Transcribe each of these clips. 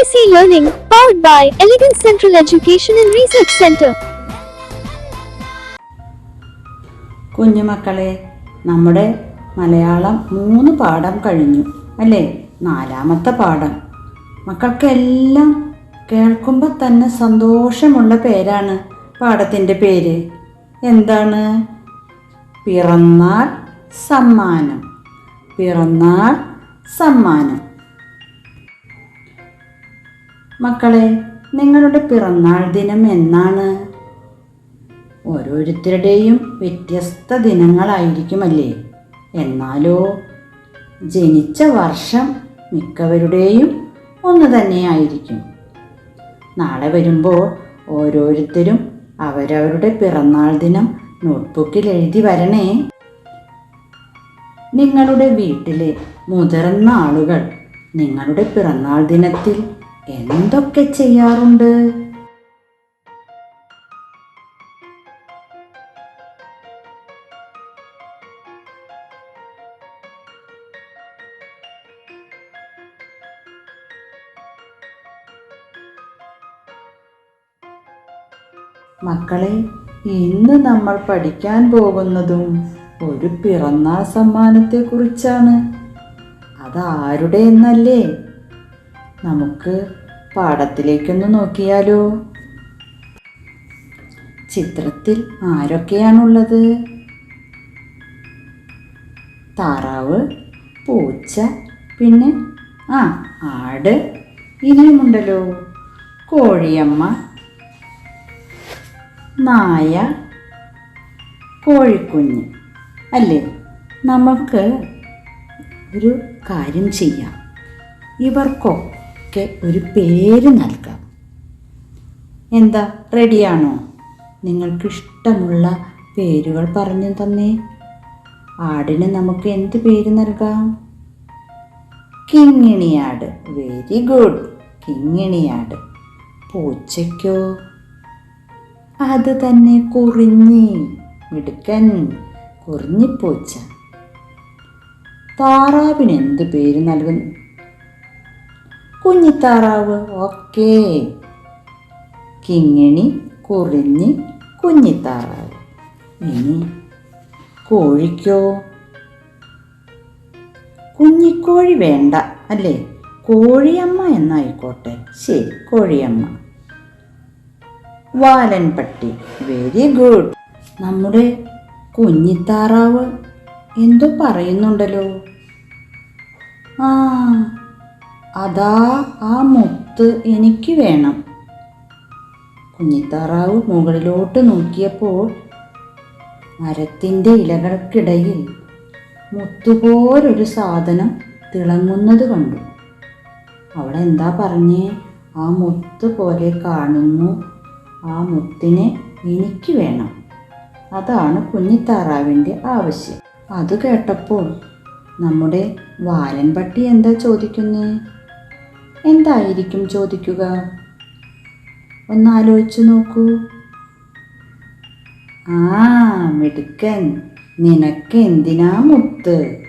AC Learning, powered by Elegant Central Education and Research Center. കുഞ്ഞുമക്കളെ നമ്മുടെ മലയാളം മൂന്ന് പാഠം കഴിഞ്ഞു അല്ലേ? നാലാമത്തെ പാഠം. മക്കൾക്കെല്ലാം കേൾക്കുമ്പോൾ തന്നെ സന്തോഷമുള്ള പേരാണ് പാഠത്തിന്റെ പേര്. എന്താണ്? പിറന്നാൾ സമ്മാനം. പിറന്നാൾ സമ്മാനം. മക്കളെ നിങ്ങളുടെ പിറന്നാൾ ദിനം എന്നാണ്? ഓരോരുത്തരുടെയും വ്യത്യസ്ത ദിനങ്ങളായിരിക്കുമല്ലേ? എന്നാലോ ജനിച്ച വർഷം മിക്കവരുടെയും ഒന്ന് തന്നെയായിരിക്കും. നാളെ വരുമ്പോൾ ഓരോരുത്തരും അവരവരുടെ പിറന്നാൾ ദിനം നോട്ട്ബുക്കിൽ എഴുതി വരണേ. നിങ്ങളുടെ വീട്ടിലെ മുതിർന്ന ആളുകൾ നിങ്ങളുടെ പിറന്നാൾ ദിനത്തിൽ എന്തൊക്കെ ചെയ്യാറുണ്ട്? മക്കളെ ഇന്ന് നമ്മൾ പഠിക്കാൻ പോകുന്നതും ഒരു പിറന്നാൾ സമ്മാനത്തെക്കുറിച്ചാണ്. അതാരുടെ എന്നല്ലേ? നമുക്ക് പാഠത്തിലേക്കൊന്ന് നോക്കിയാലോ? ചിത്രത്തിൽ ആരൊക്കെയാണുള്ളത്? താറാവ് പൂച്ച പിന്നെ ആ ആട്. ഇനിയുമുണ്ടല്ലോ കോഴിയമ്മ നായ കോഴിക്കുഞ്ഞ്. അല്ലേ? നമുക്ക് ഒരു കാര്യം ചെയ്യാം. ഇവർക്കൊക്കെ ഒരു പേര് നൽകാം. എന്താ? റെഡിയാണോ? നിങ്ങൾക്കിഷ്ടമുള്ള പേരുകൾ പറഞ്ഞു തന്നേ. ആടിന് നമുക്ക് എന്ത് പേര് നൽകാം? കിങ്ങിണിയാട്. വെരി ഗുഡ് കിങ്ങിണിയാട്. പൂച്ചയ്ക്കോ? അത് തന്നെ കുറിഞ്ഞി. മിടുക്കൻ കുറിഞ്ഞിപ്പൂച്ച താറാവിന് എന്ത് പേര് നൽകുന്നു കുഞ്ഞിത്താറാവ് ഓക്കേ. കിങ്ങിണി കുറിഞ്ഞി കുഞ്ഞിത്താറാവ് ഇനി കോഴിക്കോ? കുഞ്ഞിക്കോഴി വേണ്ട അല്ലേ? കോഴിയമ്മ എന്നായിക്കോട്ടെ. ശരി കോഴിയമ്മ. വാലൻ പട്ടി വെരി ഗുഡ് നമ്മുടെ കുഞ്ഞിത്താറാവ് എന്തോ പറയുന്നുണ്ടല്ലോ. ആ അതാ ആ മുത്ത് എനിക്ക് വേണം. കുഞ്ഞിത്താറാവ് മുകളിലോട്ട് നോക്കിയപ്പോൾ മരത്തിന്റെ ഇലകൾക്കിടയിൽ മുത്തുപോലൊരു സാധനം തിളങ്ങുന്നത് കണ്ടു. അവളെന്താ പറഞ്ഞേ? ആ മുത്ത് പോലെ കാണുന്നു. ആ മുത്തിനെ എനിക്ക് വേണം. അതാണ് കുഞ്ഞിത്താറാവിന്റെ ആവശ്യം. അത് കേട്ടപ്പോൾ നമ്മുടെ വാലൻപട്ടി എന്താ ചോദിക്കുന്നേ? എന്തായിരിക്കും ചോദിക്കുക? ഒന്ന് ആലോചിച്ചു നോക്കൂ. ആ മിടുക്കൻ. നിനക്ക് എന്തിനാ മുത്ത്?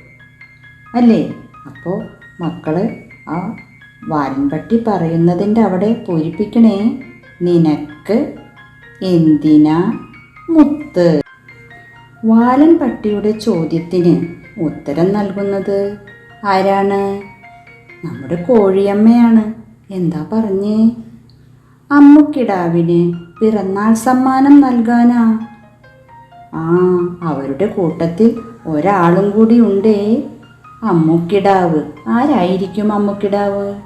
അല്ലേ? അപ്പോൾ മക്കൾ ആ വാരൻപട്ടി പറയുന്നതിന്റെ അവിടെ പൂരിപ്പിക്കണേ. നിനക്ക് എന്തിനാ മുത്ത്? വാലൻ പട്ടിയുടെ ചോദ്യത്തിന് ഉത്തരം നൽകുന്നത് ആരാണ്? നമ്മുടെ കോഴിയമ്മയാണ്. എന്താ പറഞ്ഞേ? അമ്മുക്കിടാവിന് പിറന്നാൾ സമ്മാനം നൽകാനാ. ആ അവരുടെ കൂട്ടത്തിൽ ഒരാളും കൂടി ഉണ്ടേ. അമ്മുക്കിടാവ്. ആരായിരിക്കും അമ്മുക്കിടാവ്?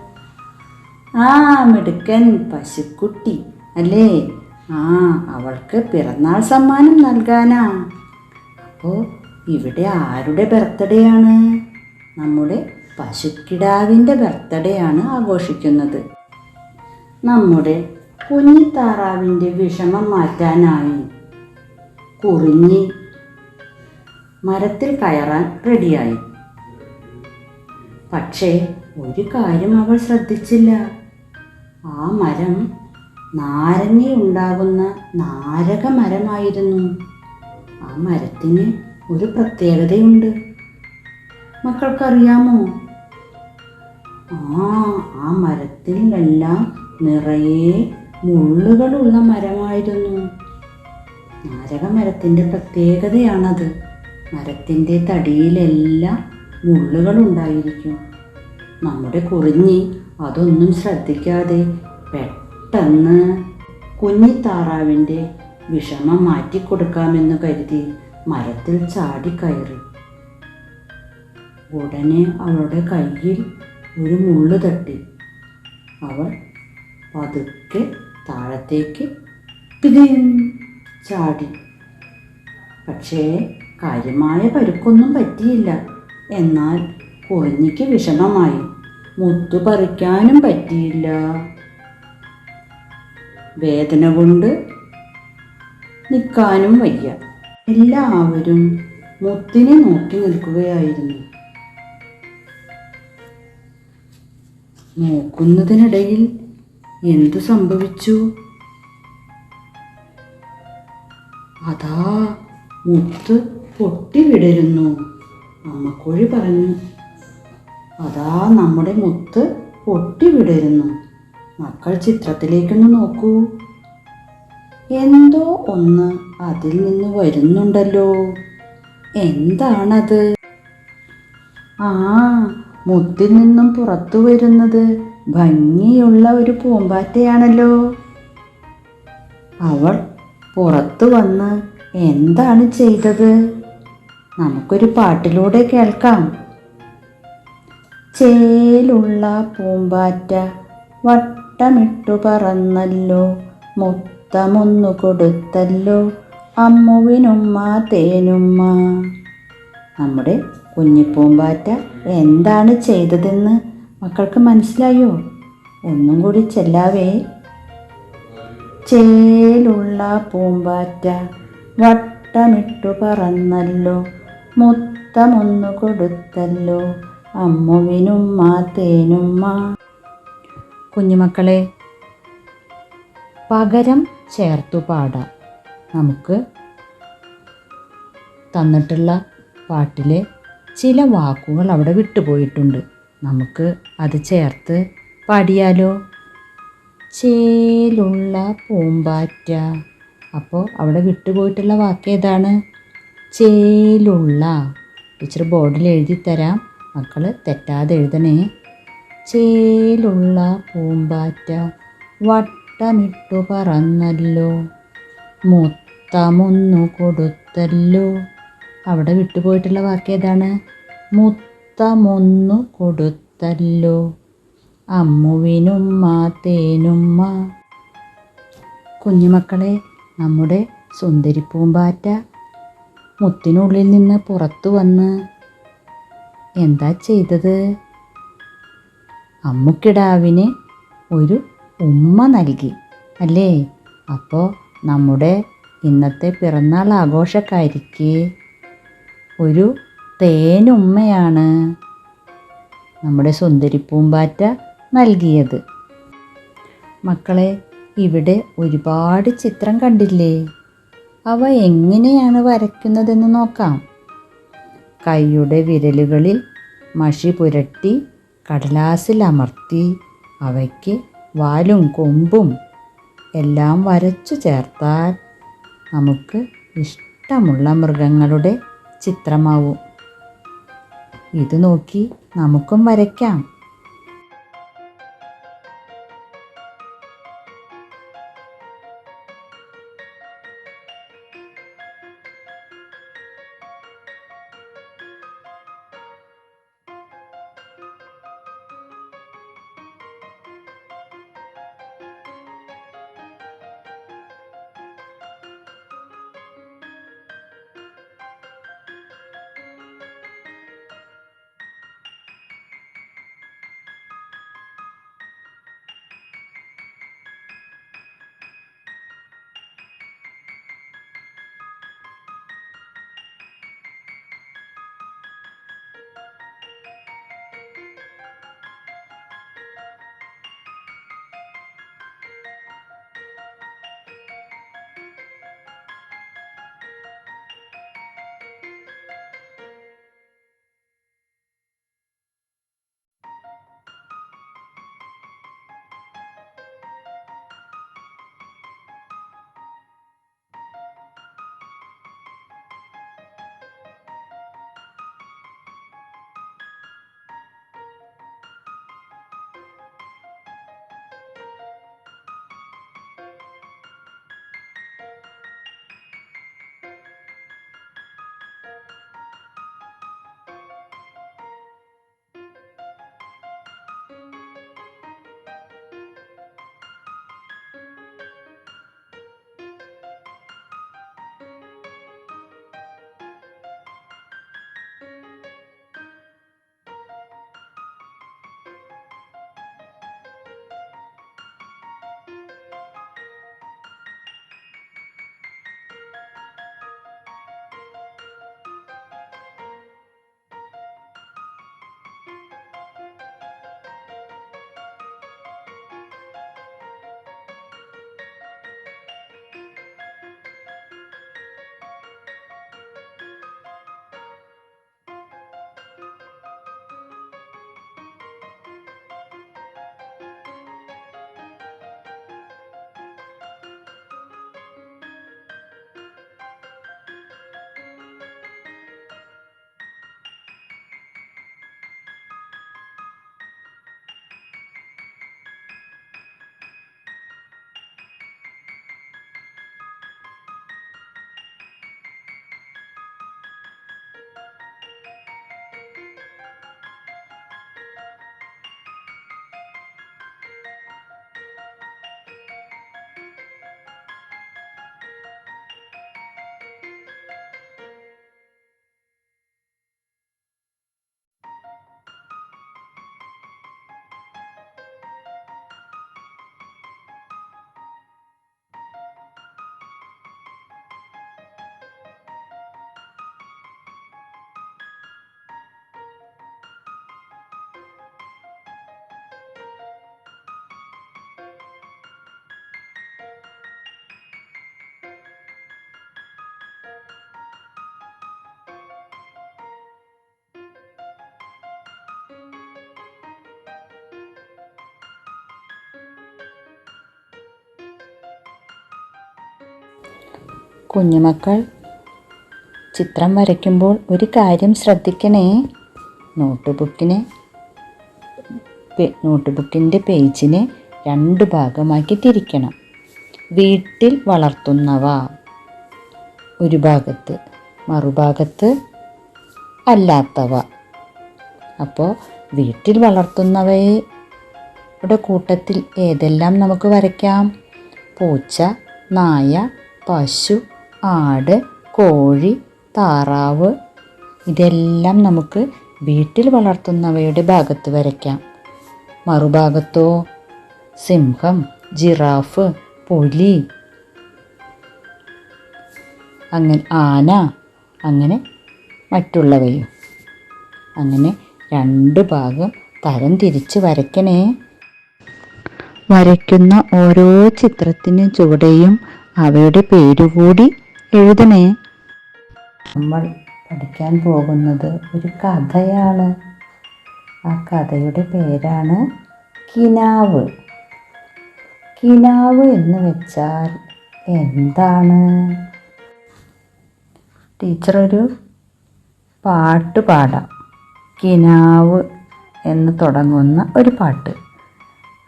ആ മിടുക്കൻ പശുക്കുട്ടി അല്ലേ? ആ അവൾക്ക് പിറന്നാൾ സമ്മാനം നൽകാനാ. അപ്പോൾ ഇവിടെ ആരുടെ ബർത്ത്ഡേ ആണ്? നമ്മുടെ പശുക്കിടാവിന്റെ ബർത്ത്ഡേ ആണ് ആഘോഷിക്കുന്നത്. നമ്മുടെ കുഞ്ഞിത്താറാവിന്റെ വിഷമം മാറ്റാനായി കുറിഞ്ഞി മരത്തിൽ കയറാൻ റെഡിയായി. പക്ഷേ ഒരു കാര്യം അവൾ ശ്രദ്ധിച്ചില്ല. ആ മരം നാരങ്ങ ഉണ്ടാകുന്ന നാരക മരമായിരുന്നു ആ മരത്തിന് ഒരു പ്രത്യേകതയുണ്ട്. മക്കൾക്കറിയാമോ? ആ ആ മരത്തിലെല്ലാം നിറയെ മുള്ളുകളുള്ള മരമായിരുന്നു. നാരകമരത്തിന്റെ പ്രത്യേകതയാണത്. മരത്തിന്റെ തടിയിലെല്ലാം മുള്ളുകളുണ്ടായിരിക്കും. നമ്മുടെ കുറിഞ്ഞി അതൊന്നും ശ്രദ്ധിക്കാതെ പെട്ടെന്ന് കുഞ്ഞിത്താറാവിന്റെ വിഷമം മാറ്റിക്കൊടുക്കാമെന്ന് കരുതി മരത്തിൽ ചാടിക്കയറി. ഉടനെ അവളുടെ കയ്യിൽ ഒരു മുള്ളു തട്ടി. അവൾ പതുക്കെ താഴത്തേക്ക് ചാടി. പക്ഷേ കാര്യമായ പരുക്കൊന്നും പറ്റിയില്ല. എന്നാൽ കുറിഞ്ഞിക്ക് വിഷമമായി. മുത്തു പറിക്കാനും പറ്റിയില്ല. വേദന കൊണ്ട് നിൽക്കാനും വയ്യ. എല്ലാവരും മുത്തിനെ നോക്കി നിൽക്കുകയായിരുന്നു. നോക്കുന്നതിനിടയിൽ എന്തു സംഭവിച്ചു? അതാ മുത്ത് പൊട്ടി വിടരുന്നു. അമ്മക്കോഴി പറഞ്ഞു. അതാ നമ്മുടെ മുത്ത് പൊട്ടി വിടരുന്നു. മക്കൾ ചിത്രത്തിലേക്കൊന്ന് നോക്കൂ. എന്തോ ഒന്ന് അതിൽ നിന്ന് വരുന്നുണ്ടല്ലോ. എന്താണത്? ആ മുത്തിൽ നിന്നും പുറത്തു വരുന്നത് ഭംഗിയുള്ള ഒരു പൂമ്പാറ്റയാണല്ലോ. അവൾ പുറത്തു വന്ന് എന്താണ് ചെയ്തത്? നമുക്കൊരു പാട്ടിലൂടെ കേൾക്കാം. ചേലുള്ള പൂമ്പാറ്റ വട്ടമിട്ടു പറന്നല്ലോ മുത്തമൊന്നു കൊടുത്തല്ലോ അമ്മുവിനുമ്മ തേനുമ്മ. നമ്മുടെ കുഞ്ഞിപ്പൂമ്പാറ്റ എന്താണ് ചെയ്തതെന്ന് മക്കൾക്ക് മനസ്സിലായോ? ഒന്നും കൂടി ചെല്ലാവേ. ചേലുള്ള പൂമ്പാറ്റ വട്ടമിട്ടു പറന്നല്ലോ മുത്തമൊന്നു കൊടുത്തല്ലോ അമ്മുവിനുമ്മ തേനുമ്മ കുഞ്ഞുമക്കളെ പകരം ചേർത്തു പാടാം. നമുക്ക് തന്നിട്ടുള്ള പാട്ടിലെ ചില വാക്കുകൾ അവിടെ വിട്ടുപോയിട്ടുണ്ട്. നമുക്ക് അത് ചേർത്ത് പാടിയാലോ? ചേലുള്ള പൂമ്പാറ്റ. അപ്പോൾ അവിടെ വിട്ടുപോയിട്ടുള്ള വാക്ക് ഏതാണ്? ചേലുള്ള. ടീച്ചർ ബോർഡിൽ എഴുതി തരാം. മക്കൾ തെറ്റാതെ എഴുതണേ. ചേലുള്ള പൂമ്പാറ്റ. വട്ടമിട്ടു പറന്നല്ലോ. മുത്തമൊന്നു കൊടുത്തല്ലോ. അവിടെ വിട്ടുപോയിട്ടുള്ള വാക്ക് ഏതാണ്? മുത്തമൊന്നു കൊടുത്തല്ലോ. അമ്മുവിനുമ്മ തേനുമ്മ. കുഞ്ഞുമക്കളെ നമ്മുടെ സുന്ദരി പൂമ്പാറ്റ മുത്തിനുള്ളിൽ നിന്ന് പുറത്തു വന്ന് എന്താ ചെയ്തത്? അമ്മുക്കിടാവിന് ഒരു ഉമ്മ നൽകി അല്ലേ? അപ്പോൾ നമ്മുടെ ഇന്നത്തെ പിറന്നാൾ ആഘോഷക്കാരിക്ക് ഒരു തേനുമ്മയാണ് നമ്മുടെ സുന്ദരി പൂമ്പാറ്റ നൽകിയത്. മക്കളെ ഇവിടെ ഒരുപാട് ചിത്രം കണ്ടില്ലേ? അവ എങ്ങനെയാണ് വരയ്ക്കുന്നതെന്ന് നോക്കാം. കൈയുടെ വിരലുകളിൽ മഷി പുരട്ടി കടലാസിൽ അമർത്തി അവയ്ക്ക് വാലും കൊമ്പും എല്ലാം വരച്ചു ചേർത്താൽ നമുക്ക് ഇഷ്ടമുള്ള മൃഗങ്ങളുടെ ചിത്രമാവും. ഇത് നോക്കി നമുക്കും വരയ്ക്കാം. കുഞ്ഞുമക്കൾ ചിത്രം വരയ്ക്കുമ്പോൾ ഒരു കാര്യം ശ്രദ്ധിക്കണേ. നോട്ട് ബുക്കിനെ നോട്ട് ബുക്കിന്റെ പേജിനെ രണ്ട് ഭാഗമാക്കി തിരിക്കണം. വീട്ടിൽ വളർത്തുന്നവ ഒരു ഭാഗത്ത് മറുഭാഗത്ത് അല്ലാത്തവ. അപ്പോൾ വീട്ടിൽ വളർത്തുന്നവയുടെ കൂട്ടത്തിൽ ഏതെല്ലാം നമുക്ക് വരയ്ക്കാം? പൂച്ച നായ പശു ആട് കോഴി താറാവ് ഇതെല്ലാം നമുക്ക് വീട്ടിൽ വളർത്തുന്നവയുടെ ഭാഗത്ത് വരയ്ക്കാം. മറുഭാഗത്തോ സിംഹം ജിറാഫ് പുലി അങ്ങനെ ആന അങ്ങനെ മറ്റുള്ളവയും. അങ്ങനെ രണ്ട് ഭാഗം തരം തിരിച്ച് വരയ്ക്കണേ. വരയ്ക്കുന്ന ഓരോ ചിത്രത്തിന് ചുവടെയും അവയുടെ പേരുകൂടി എഴുതണേ. നമ്മൾ പഠിക്കാൻ പോകുന്നത് ഒരു കഥയാണ്. ആ കഥയുടെ പേരാണ് കിനാവ്. കിനാവ് എന്ന് വെച്ചാൽ എന്താണ്? ടീച്ചർ ഒരു പാട്ട് പാടാം. കിനാവ് എന്ന് തുടങ്ങുന്ന ഒരു പാട്ട്.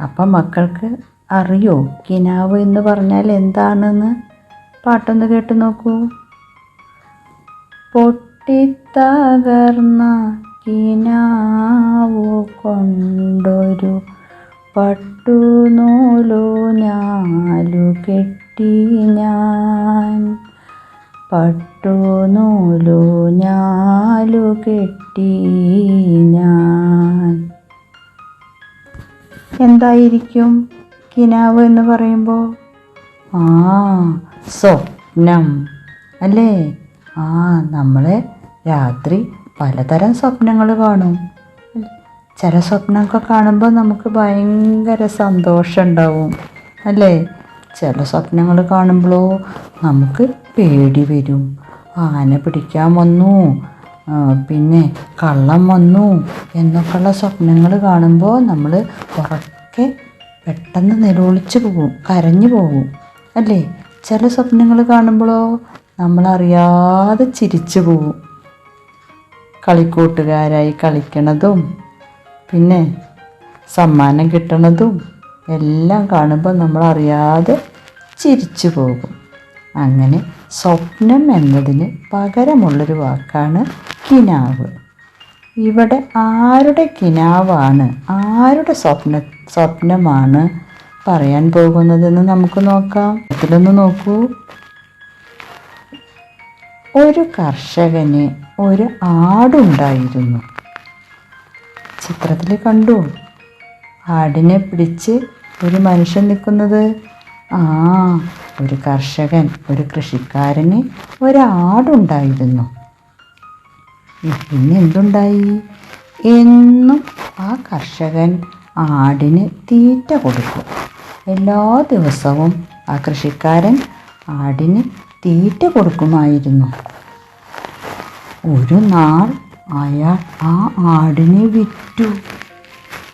അപ്പം മക്കൾക്ക് അറിയോ? കിനാവ് എന്ന് പറഞ്ഞാൽ എന്താണെന്ന്? പാട്ടൊന്ന് കേട്ട് നോക്കൂ. പൊട്ടിത്തകർന്ന കിനാവു കൊണ്ടൊരു പട്ടുനൂലു ഞാലു കെട്ടി ഞാൻ. പട്ടുനൂലു ഞാലു കെട്ടി ഞാൻ. എന്തായിരിക്കും കിനാവ് എന്ന് പറയുമ്പോൾ ആ സ്വപ്നം അല്ലേ? ആ നമ്മൾ രാത്രി പലതരം സ്വപ്നങ്ങൾ കാണും. ചില സ്വപ്നമൊക്കെ കാണുമ്പോൾ നമുക്ക് ഭയങ്കര സന്തോഷം ഉണ്ടാവും. അല്ലേ? ചില സ്വപ്നങ്ങൾ കാണുമ്പോഴോ നമുക്ക് പേടി വരും. ആന പിടിക്കാൻ വന്നു. പിന്നെ കള്ളം വന്നു എന്നൊക്കെയുള്ള സ്വപ്നങ്ങൾ കാണുമ്പോൾ നമ്മൾ കുറക്കെ പെട്ടെന്ന് നിലവിളിച്ച് പോകും. കരഞ്ഞു പോകും. അല്ലേ? ചില സ്വപ്നങ്ങൾ കാണുമ്പോഴോ നമ്മളറിയാതെ ചിരിച്ചു പോവും. കളിക്കൂട്ടുകാരായി കളിക്കണതും പിന്നെ സമ്മാനം കിട്ടണതും എല്ലാം കാണുമ്പോൾ നമ്മളറിയാതെ ചിരിച്ചു പോകും. അങ്ങനെ സ്വപ്നം എന്നതിന് പകരമുള്ളൊരു വാക്കാണ് കിനാവ്. ഇവിടെ ആരുടെ കിനാവാണ്? ആരുടെ സ്വപ്ന സ്വപ്നമാണ് പറയാൻ പോകുന്നതെന്ന് നമുക്ക് നോക്കാം. അതിലൊന്ന് നോക്കൂ. ഒരു കർഷകന് ഒരു ആടുണ്ടായിരുന്നു. ചിത്രത്തിൽ കണ്ടു. ആടിനെ പിടിച്ച് ഒരു മനുഷ്യൻ നിൽക്കുന്നത്. ആ ഒരു കർഷകൻ ഒരു കൃഷിക്കാരന് ഒരാടുണ്ടായിരുന്നു പിന്നെ എന്തുണ്ടായി? എന്നും ആ കർഷകൻ ആടിന് തീറ്റ കൊടുക്കും. എല്ലാ ദിവസവും ആ കൃഷിക്കാരൻ ആടിന് തീറ്റ കൊടുക്കുമായിരുന്നു. ഒരു നാൾ അയാൾ ആ ആടിനെ വിറ്റു.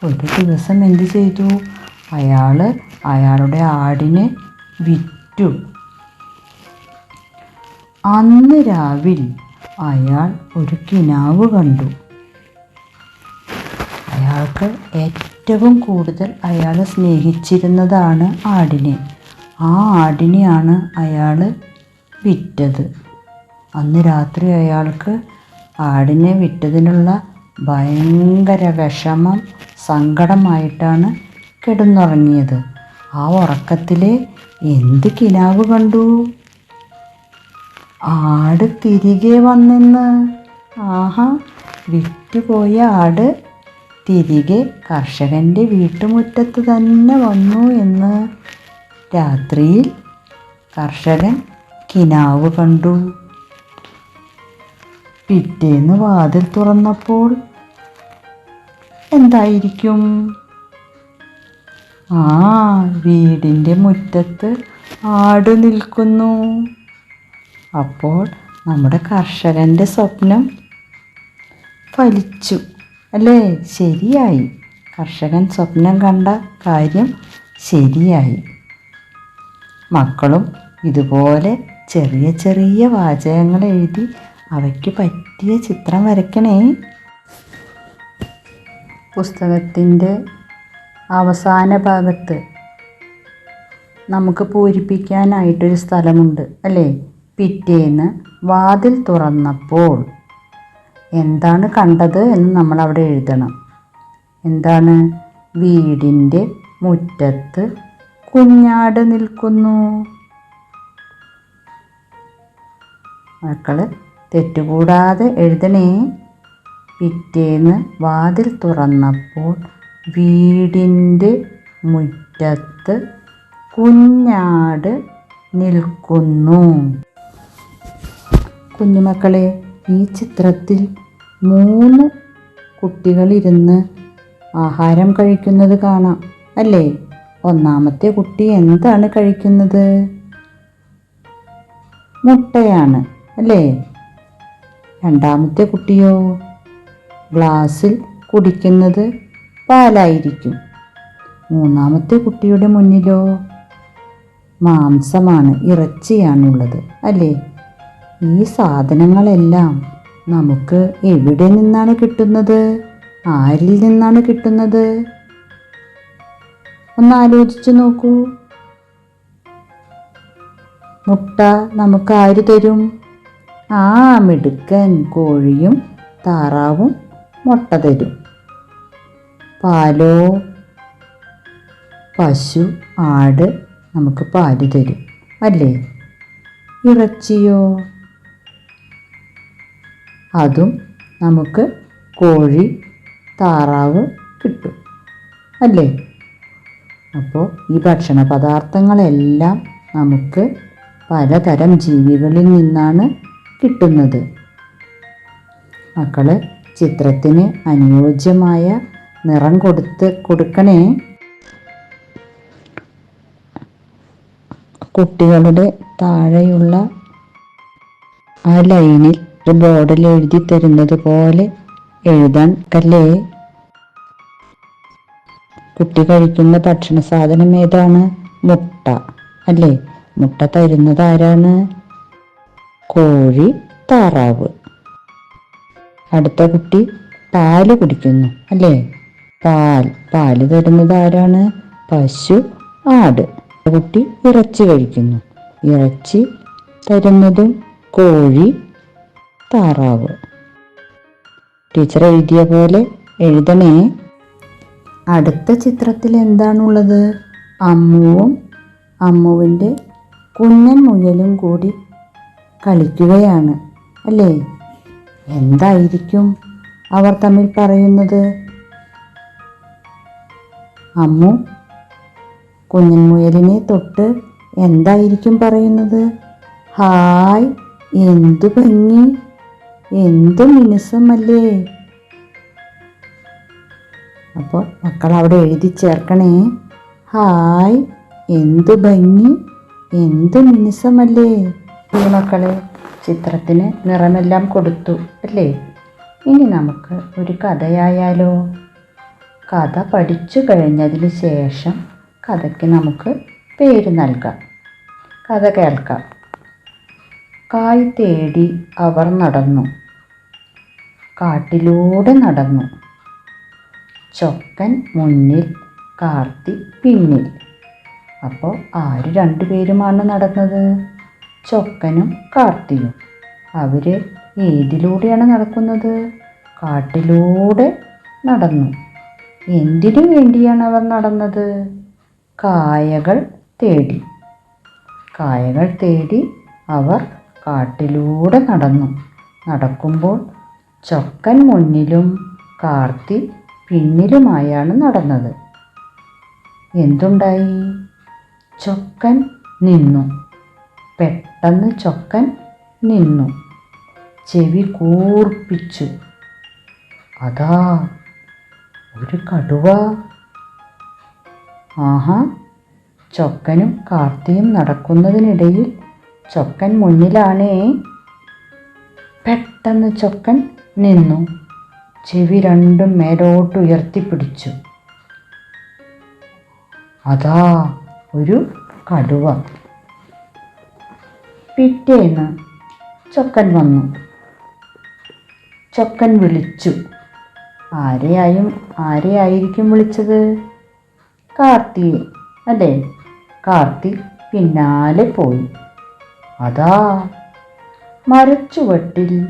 ഒരു ദിവസം എന്ത് ചെയ്തു? അയാൾ അയാളുടെ ആടിനെ വിറ്റു. അന്ന് രാവിലെ അയാൾ ഒരു കിനാവ് കണ്ടു. അയാൾക്ക് ഏറ്റവും കൂടുതൽ അയാൾ സ്നേഹിച്ചിരുന്നതാണ് ആടിനെ. ആ ആടിനെയാണ് അയാൾ വിറ്റത്. അന്ന് രാത്രി അയാൾക്ക് ആടിനെ വിറ്റതിനുള്ള ഭയങ്കര വിഷമം സങ്കടമായിട്ടാണ് കിടന്നുറങ്ങിയത്. ആ ഉറക്കത്തിൽ എന്ത് കിനാവ് കണ്ടു? ആട് തിരികെ വന്നെന്ന്. ആഹാ വിറ്റുപോയ ആട് തിരികെ കർഷകന്റെ വീട്ടുമുറ്റത്ത് തന്നെ വന്നു എന്ന് രാത്രിയിൽ കർഷകൻ കിനാവ് കണ്ടു. പിറ്റേന്ന് വാതിൽ തുറന്നപ്പോൾ എന്തായിരിക്കും? ആ വീടിന്റെ മുറ്റത്ത് ആട് നിൽക്കുന്നു. അപ്പോൾ നമ്മുടെ കർഷകന്റെ സ്വപ്നം ഫലിച്ചു. അല്ലേ? ശരിയായി. കർഷകൻ സ്വപ്നം കണ്ട കാര്യം ശരിയായി. മക്കളും ഇതുപോലെ ചെറിയ ചെറിയ വാചകങ്ങൾ എഴുതി അവയ്ക്ക് പറ്റിയ ചിത്രം വരയ്ക്കണേ. പുസ്തകത്തിന്റെ അവസാന ഭാഗത്ത് നമുക്ക് പൂരിപ്പിക്കാനായിട്ടൊരു സ്ഥലമുണ്ട് അല്ലേ? പിറ്റേന്ന് വാതിൽ തുറന്നപ്പോൾ എന്താണ് കണ്ടത് എന്ന് നമ്മൾ അവിടെ എഴുതണം. എന്താണ്? വീടിന്റെ മുറ്റത്ത് കുഞ്ഞാട് നിൽക്കുന്നു. മക്കൾ തെറ്റുകൂടാതെ എഴുതണേ. പിറ്റേന്ന് വാതിൽ തുറന്നപ്പോൾ വീടിന്റെ മുറ്റത്ത് കുഞ്ഞാട് നിൽക്കുന്നു. കുഞ്ഞുമക്കളെ ഈ ചിത്രത്തിൽ മൂന്ന് കുട്ടികളിരുന്ന് ആഹാരം കഴിക്കുന്നത് കാണാം അല്ലേ? ഒന്നാമത്തെ കുട്ടി എന്താണ് കഴിക്കുന്നത്? മുട്ടയാണ് അല്ലേ? രണ്ടാമത്തെ കുട്ടിയോ? ഗ്ലാസ്സിൽ കുടിക്കുന്നത് പാലായിരിക്കും. മൂന്നാമത്തെ കുട്ടിയുടെ മുന്നിലോ? മാംസമാണ് ഇറച്ചിയാണുള്ളത് അല്ലേ? ഈ സാധനങ്ങളെല്ലാം നമുക്ക് എവിടെ നിന്നാണ് കിട്ടുന്നത്? ആരിൽ നിന്നാണ് കിട്ടുന്നത്? ഒന്ന് ആലോചിച്ചു നോക്കൂ. മുട്ട നമുക്ക് ആര് തരും? ആ മിടുക്കൻ കോഴിയും താറാവും മുട്ട തരും. പാലോ? പശു ആട് നമുക്ക് പാൽ തരും. അല്ലേ? ഇറച്ചിയോ? അതും നമുക്ക് കോഴി താറാവ് കിട്ടും. അല്ലേ? അപ്പോൾ ഈ ഭക്ഷണ പദാർത്ഥങ്ങളെല്ലാം നമുക്ക് പലതരം ജീവികളിൽ നിന്നാണ് കിട്ടുന്നത്. മക്കൾ ചിത്രത്തിന് അനുയോജ്യമായ നിറം കൊടുത്ത് കൊടുക്കണേ. കുട്ടികളുടെ താഴെയുള്ള ആ ലൈനിൽ ഒരു ബോർഡിൽ എഴുതി തരുന്നത് പോലെ എഴുതാൻ കല്ലേ കുട്ടി കഴിക്കുന്ന ഭക്ഷണ സാധനം ഏതാണ്? മുട്ട അല്ലേ? മുട്ട തരുന്നത് ആരാണ്? കോഴി താറാവ്. അടുത്ത കുട്ടി പാൽ കുടിക്കുന്നു അല്ലേ? പാൽ പാൽ തരുന്നത് ആരാണ്? പശു ആട്. കുട്ടി ഇറച്ചി കഴിക്കുന്നു. ഇറച്ചി തരുന്നതും കോഴി താറാവ്. ടീച്ചർ എഴുതിയ പോലെ എഴുതണേ. അടുത്ത ചിത്രത്തിൽ എന്താണുള്ളത്? അമ്മുവും അമ്മുവിന്റെ കുഞ്ഞൻ മുയലും കൂടി കളിക്കുകയാണ് അല്ലേ? എന്തായിരിക്കും അവർ തമ്മിൽ പറയുന്നത്? അമ്മു കുഞ്ഞൻ മുയലിനെ തൊട്ട് എന്തായിരിക്കും പറയുന്നത്? ഹായ് എന്തു ഭംഗി. എന്തു മിനുസമല്ലേ? അപ്പോൾ മക്കൾ അവിടെ എഴുതി ചേർക്കണേ. ഹായ് എന്തു ഭംഗി എന്തു മിനുസമല്ലേ? ഈ മക്കളെ ചിത്രത്തിന് നിറമെല്ലാം കൊടുത്തു അല്ലേ? ഇനി നമുക്ക് ഒരു കഥയായാലോ? കഥ പഠിച്ചു കഴിഞ്ഞതിന് ശേഷം കഥയ്ക്ക് നമുക്ക് പേര് നൽകാം. കഥ കേൾക്കാം. കായ് തേടി അവർ നടന്നു. കാട്ടിലൂടെ നടന്നു. ചൊക്കൻ മുന്നിൽ കാർത്തി പിന്നിൽ. അപ്പോൾ ആര് രണ്ടുപേരുമാണ് നടന്നത്? ചൊക്കനും കാർത്തിയും. അവർ ഏതിലൂടെയാണ് നടക്കുന്നത്? കാട്ടിലൂടെ നടന്നു. എന്തിനു വേണ്ടിയാണ് അവർ നടന്നത്? കായകൾ തേടി. കായകൾ തേടി അവർ കാട്ടിലൂടെ നടന്നു. നടക്കുമ്പോൾ ചൊക്കൻ മുന്നിലും കാർത്തി പിന്നിലുമായാണ് നടന്നത്. എന്തുണ്ടായി? ചൊക്കൻ നിന്നു. പെട്ടെന്ന് ചൊക്കൻ നിന്നു. ചെവി കൂർപ്പിച്ചു. അതാ ഒരു കടുവ. ആഹാ ചൊക്കനും കാർത്തിയും നടക്കുന്നതിനിടയിൽ ചൊക്കൻ മുന്നിലാണേ. പെട്ടെന്ന് ചൊക്കൻ നിന്നു. ചെവി രണ്ടും മേലോട്ട് ഉയർത്തിപ്പിടിച്ചു. അതാ ഒരു കടുവ. പിറ്റേന്ന് ചൊക്കൻ വന്നു. ചൊക്കൻ വിളിച്ചു. ആരെയായും ആരെയായിരിക്കും വിളിച്ചത്? കാർത്തിയെ അല്ലേ? കാർത്തി പിന്നാലെ പോയി. അതാ. മരച്ചുവട്ടിൽ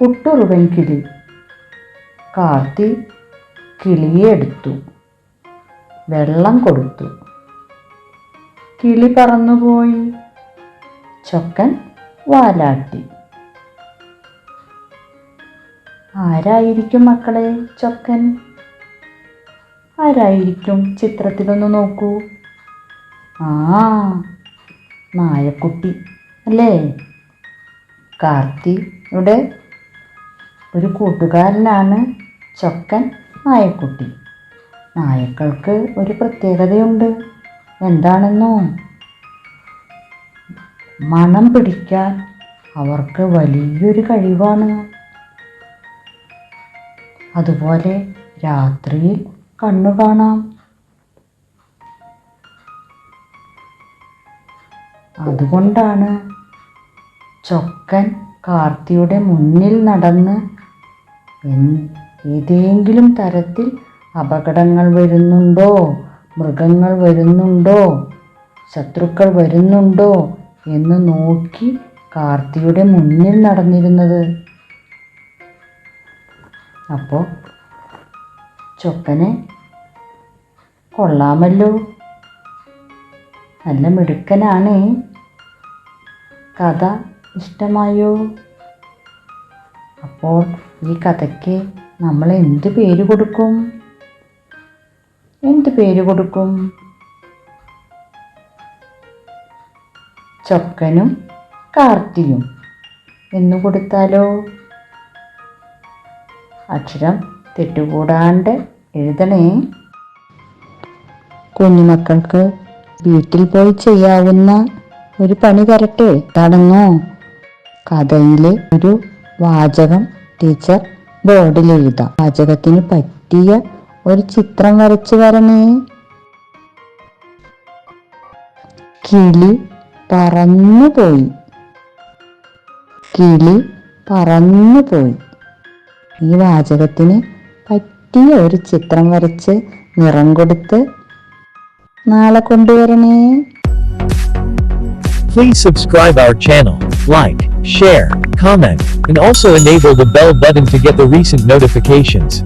കുട്ടുറുവൻ കിളി കാത്തി കിളിയെ എടുത്തു വെള്ളം കൊടുത്തു. കിളി പറന്നുപോയി. ചൊക്കൻ വാലാട്ടി. ആരായിരിക്കും മക്കളെ ചൊക്കൻ? ആരായിരിക്കും? ചിത്രത്തിലൊന്ന് നോക്കൂ. ആ നായക്കുട്ടി അല്ലേ? കാർത്തിയുടെ ഒരു കൂട്ടുകാരനാണ് ചൊക്കൻ നായക്കുട്ടി. നായക്കൾക്ക് ഒരു പ്രത്യേകതയുണ്ട്. എന്താണെന്നോ? മണം പിടിക്കാൻ അവർക്ക് വലിയൊരു കഴിവാണ്. അതുപോലെ രാത്രിയിൽ കണ്ണു കാണാം. അതുകൊണ്ടാണ് ചൊക്കൻ കാർത്തിയുടെ മുന്നിൽ നടന്ന് ഏതെങ്കിലും തരത്തിൽ അപകടങ്ങൾ വരുന്നുണ്ടോ? മൃഗങ്ങൾ വരുന്നുണ്ടോ? ശത്രുക്കൾ വരുന്നുണ്ടോ? എന്ന് നോക്കി കാർത്തിയുടെ മുന്നിൽ നടന്നിരുന്നത്. അപ്പോൾ ചൊക്കനെ കൊള്ളാമല്ലോ. നല്ല മിടുക്കനാണ്. കഥ ഇഷ്ടമായോ? അപ്പോൾ ഈ കഥയ്ക്ക് നമ്മൾ എന്ത് പേര് കൊടുക്കും? എന്ത് പേര് കൊടുക്കും? ചൊക്കനും കാർത്തിയും എന്ന് കൊടുത്താലോ? അക്ഷരം തെറ്റുകൂടാണ്ട് എഴുതണേ. കുഞ്ഞുമക്കൾക്ക് വീട്ടിൽ പോയി ചെയ്യാവുന്ന ഒരു പണി തരട്ടെ തടങ്ങോ? കഥയിലെ ഒരു വാചകം ടീച്ചർ ബോർഡിൽ എഴുതാം വാചകത്തിന് പറ്റിയ ഒരു ചിത്രം വരച്ചു വരണേ കിളി പറന്നു പോയി. കിളി പറന്നു പോയി. ഈ വാചകത്തിന് പറ്റിയ ഒരു ചിത്രം വരച്ച് നിറം കൊടുത്ത് നാളെ കൊണ്ടുവരണേ. Please subscribe our channel, like, share, comment, and also enable the bell button to get the recent notifications.